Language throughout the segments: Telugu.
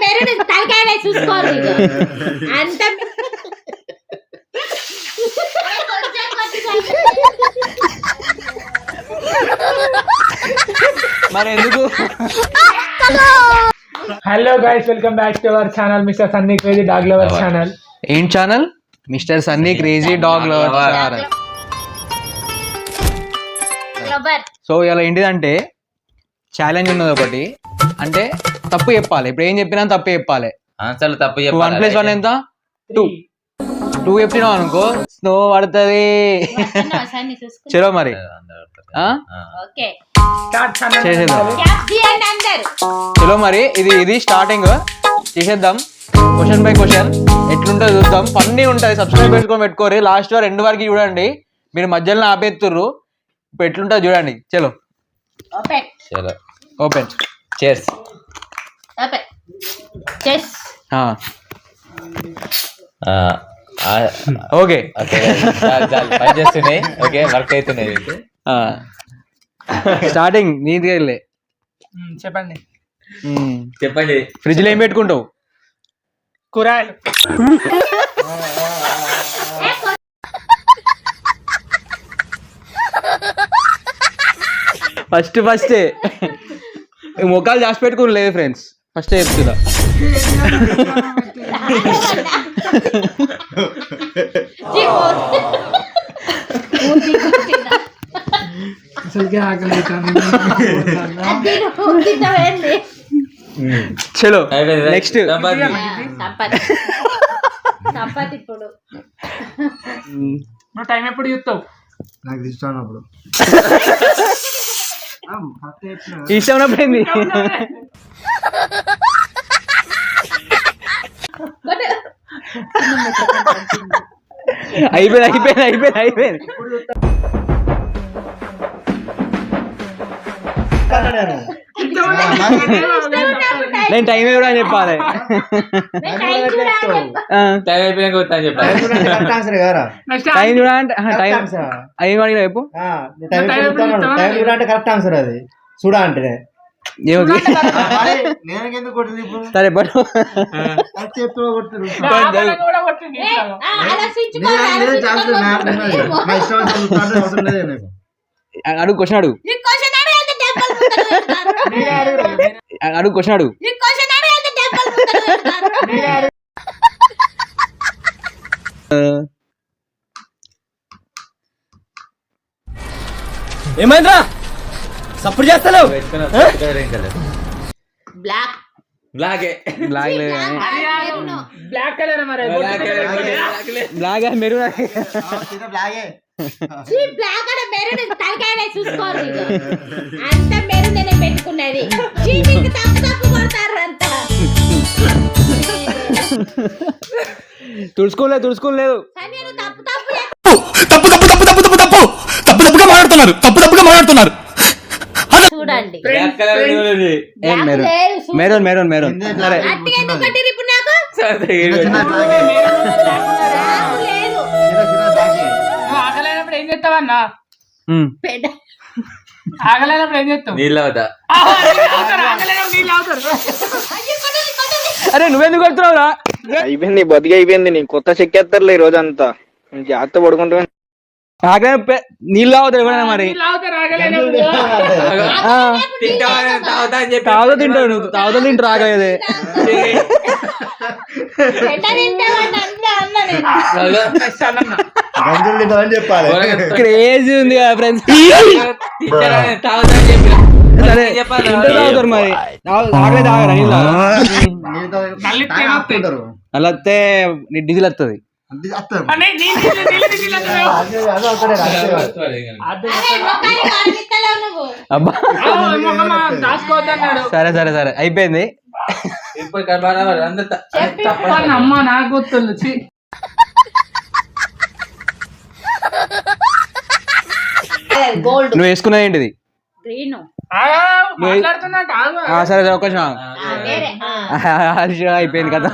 మెరూన్ తలకాయ చూసుకోరు. అంత మరి ఎందుకు? Hello guys welcome back to our channel mister Sunny crazy dog lover channel ఏం channel mister Sunny crazy dog lover channel so ఇలా ఏంటిదంటే ఛాలెంజ్ ఉన్నది ఒకటి. అంటే తప్పు చెప్పాలి. ఇప్పుడు ఏం చెప్పినా తప్పు చెప్పాలి. ఆన్సర్లు తప్పు వన్ ప్లస్ వన్ ఎంత? టూ టూ చెప్పినావు అనుకో స్నో పడుతుంది. చలో మరి. ఆ? ఓకే. స్టార్ట్ చేసేద్దాం. క్యాప్ తీయండి అందరు చలో మరి ఇది ఇది స్టార్టింగ్ చేసేద్దాం. క్వశ్చన్ బై క్వశ్చన్ ఎట్లుంటుందో చూద్దాం. ఫన్నీ ఉంటుంది. సబ్స్క్రైబ్ చేసుకొని పెట్టుకోరి లాస్ట్ వరకు రెండు వరకు చూడండి. మీరు మధ్యలో ఆపేస్తుర్రు ఇప్పుడు ఎట్లుంటుందో చూడండి. చలో. ఓపెన్ చలో. Open. Chairs open. Chess okay. పని చేస్తున్నాయి. ఓకే వర్క్ అవుతున్నాయి. స్టార్టింగ్ నీట్గా వెళ్ళే. చెప్పండి. చెప్పండి. ఫ్రిడ్జ్లో ఏం పెట్టుకుంటావు? కూరగాయలు. ఫస్ట్ ఫస్టే ముఖాలు దాచి పెట్టుకుని లేదు ఫ్రెండ్స్ ఫస్ట్ చెప్తున్నా. చలో నెక్స్ట్ ఇప్పుడు టైం ఎప్పుడు చూస్తావు? నాకు ఇష్టం ఇష్టం కొట్టు. అయిపోయింది అయిపోయింది అయిపోయింది అయిపోయింది. నేను టైం కూడా అని చెప్పాలి. టైం అయిపోయినా చెప్పాలి. టైం చూడ అంటే టైం ఏం టైం కరెక్ట్ ఆన్సర్ అది. చూడ అంటే. అడుగు క్వశ్చన్ అడుగు. అడుగు క్వశ్చన్ అడుగు. ఏమైందిరా? సపోర్ట్ చేస్తాను బ్లాక్ బ్లాకే బ్లాక్ లేదు కానీ మెరూన్. బ్లాక్ కలర్ మరి బ్లాక్ మెరూన్ బ్లాగే చీ, బ్లాక్ అనే మెరూన్ తలకాయ చూసుకోరు ఇక. అంత మెరూన్ పెట్టుకున్నది. చీ, మీకు తప్పు తప్పు కొడతారు అంత. తుడుచుకోలేదు. తుడుచుకోలేదు తప్పు తప్పు. తప్పు తప్పు తప్పు తప్పు తప్పు తప్పు తప్పు. తప్పుగా మాట్లాడుతున్నారు. తప్పు తప్పుగా మాట్లాడుతున్నారు. చూడండి. మెరూన్. Maroon maroon. సరే. ఆకలేనప్పుడు ఏం నీళ్ళు అవుతా. అరే నువ్వెందుకు కొడుతున్నావురా? అయిపోయింది బతికి అయిపోయింది నీ కొత్త చెక్కేస్తారులే ఈ రోజు అంతా జాగ్రత్త పడుకుంటా నీళ్ళు తాగుతారు మరి? తాగుతా తింటావు నువ్వు. తింటారు ఆగలేదే. ఉంది కదా ఫ్రెండ్స్ మరి. తాగరా నీళ్ళు అలా వస్తే నీ డీజిల్ వస్తుంది సరే సరే సరే. అయిపోయింది. అమ్మా నాకు నువ్వు వేసుకున్నది ఏంటిది? గ్రీన్. సరే ఒక అయిపోయింది కదా.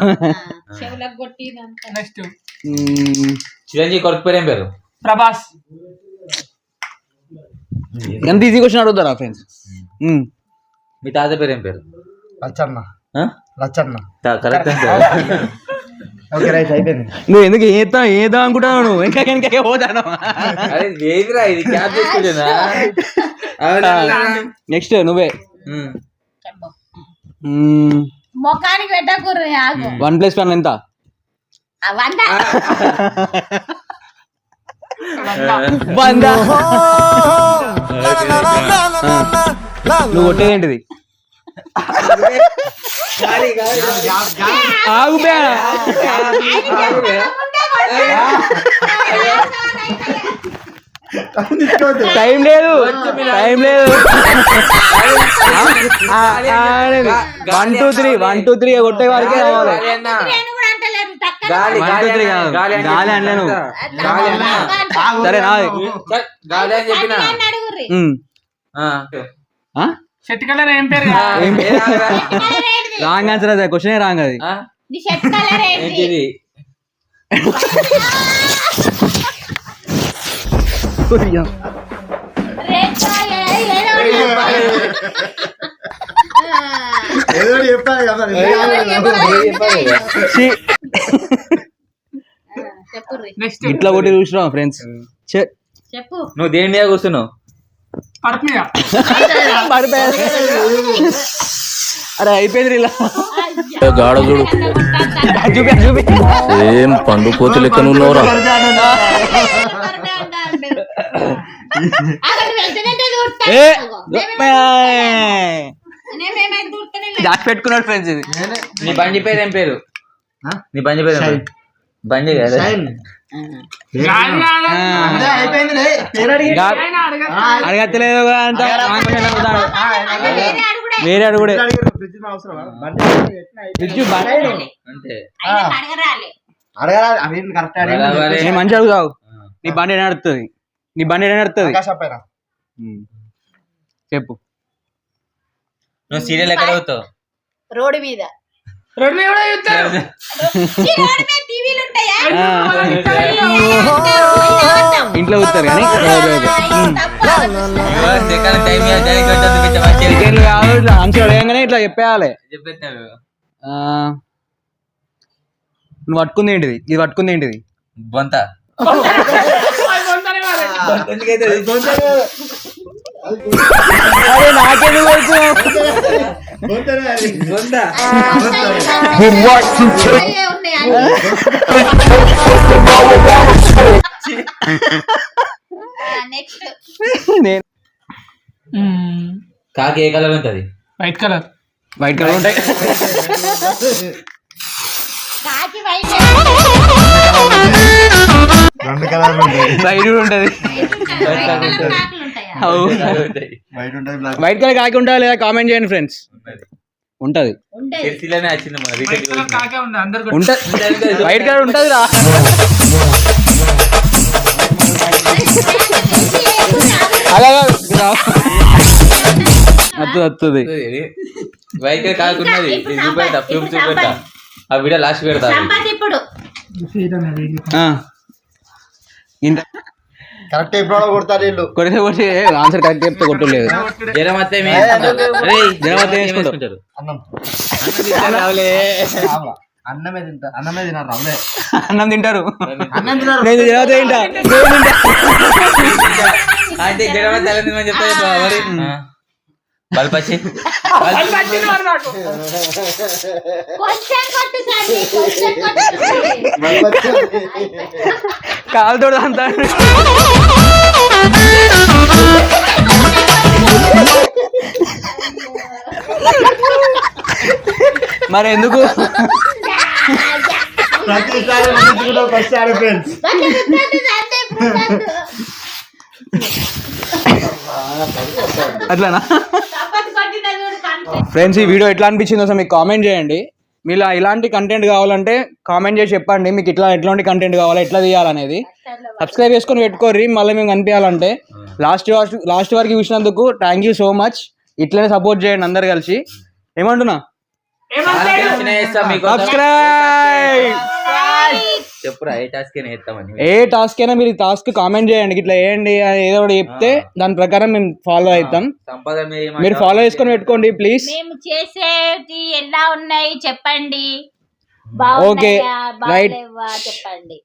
చిరంజీవి కొడుకు పేరేం పేరు? ప్రభాస్. ఎంత ఈజీ క్వశ్చన్ అడుగుతారా ఫ్రెండ్స్? మీ తాత పేరేం పేరు? లచ్చన్న. లచ్చన్న. కరెక్ట్ నువ్వు ఎందుకు ఏతా ఏదా అనుకుంటావు నువ్వు? ఇంకా ఇంకా పోతాను నెక్స్ట్ నువ్వే. ముఖానికి పెట్టకూర్రి ఆగు. వన్ ప్లస్ వన్ ఎంత? ఆ వంద. వంద. నువ్వు ఆగు బే. టైం లేదు. టైం లేదు. One two three one two three కొట్టే వారికి రావాలి. గాలి గాలి గాలి. గాలి. సరే గాలి అని చెప్పిన. షర్ట్ కలర్ ఏం పేరు? రాంగ్ ఆన్సర్ అదే క్వశ్చన్ రాంగ్ అది. ఏంటిది? ఏదో చెప్పాలి. కదా ఇట్లా కొట్టి చూసినాం ఫ్రెండ్స్ చెప్పు. నువ్వు దేని మీద కూర్చున్నావు? అరే అయిపోయింది చూడు. చూపి ఏం పండు కోతి లెక్కన ఉన్నావురా. దాచి పెట్టుకున్నాడు ఫ్రెండ్స్ ఇది. నీ బండి పేరు ఏం పేరు? నీ బండి పేరు? బండి కదా. షైన్. గాలి ఆడ- అదే అయిపోయిందిలే. పేరు అడిగి. గా- ఆయన అడగ- అడగత్తలేదు అంత. రాంగ్ question అడుగుతాడు. అది వేరే అడుగుడే. నేను. మంచి అడుగుతావు. నీ బండి నడుతుంది నీ బండి నడుతుంది ఆకాశ పైన. చెప్పు. నువ్వు సీరియల్ ఎక్కడ అవుతావు రోడ్డు మీద. చూస్తారు. ఇంట్లో కూర్తారు కానీ చికెన్లు కాదు ఇట్లా ఆన్సర్ అడగగానే ఇట్లా చెప్పేయాలి. నువ్వు పట్టుకుంది ఏంటిది? ఇది పట్టుకుంది ఏంటిది? బొంత. అరే నేను. కాకి ఏ కలర్ ఉంటది? వైట్ కలర్ వైట్ కలర్ ఉంటాయి. కాకి వైట్ రెండు కలర్ ఉంటాయా. వైట్ ఉంటుంది. వైట్ కలర్ కాకి ఉంటుందా లేదా కామెంట్ చేయండి ఫ్రెండ్స్ ఉంటది. వైట్ కలర్ కాకే ఉంది అందరు కూడా. ఉంటది. రా అలాగా వస్తుంది వస్తుంది వైట్ కాకున్నది చూపెడతా చూపెడతా. ఆ వీడియో లాస్ట్ పెడతా. ఇప్పుడు. ఇంత కరెక్ట్ ఎప్పుడు కొడతారు వీళ్ళు. కొడితే కొట్టి ఆన్సర్ కరెక్ట్ చెప్తే కొట్టలేదు. జ్వరం వస్తే ఏమి జ్వరం వస్తే వేసుకుంటారు. అన్నం. రావులే. ఆవులా. అన్నమే తింటా అన్నమే తినారు రావులే. అన్నం తింటారు. అన్నం తినారు. నేను తింటా. అంటే జ్వరం వస్తే చెప్తా బల్పచ్చి కొట్టు కాలుతో అంతా మరి ఎందుకు? ప్రతిసారి ఫ్రెండ్స్ సండి అట్లానా? ఫ్రెండ్స్ ఈ వీడియో ఎట్లా అనిపించిందో సార్ మీకు కామెంట్ చేయండి. మీరు ఇలాంటి కంటెంట్ కావాలంటే కామెంట్ చేసి చెప్పండి. మీకు ఇట్లా ఎట్లాంటి కంటెంట్ కావాలా ఎట్లా తీయాలనేది. సబ్స్క్రైబ్ చేసుకొని పెట్టుకోర్రి. మళ్ళీ మేము కనిపించాలంటే లాస్ట్ లాస్ట్ వరకు చూసినందుకు థ్యాంక్ యూ సో మచ్ ఇట్లనే సపోర్ట్ చేయండి అందరు కలిసి. ఏమంటున్నా? చెప్పురా ఏ టాస్క్ అయినా ఎత్తామని ఏ టాస్క్ అయినా మీరు టాస్క్ కామెంట్ చేయండి. ఇట్లా వేయండి ఏదో ఒకటి చెప్తే దాని ప్రకారం మేము ఫాలో అవుతాం సంపద? మీరు ఫాలో చేసుకొని పెట్టుకోండి ప్లీజ్ మేము చేసేది ఎలా ఉన్నాయి చెప్పండి? Okay, right. చెప్పండి.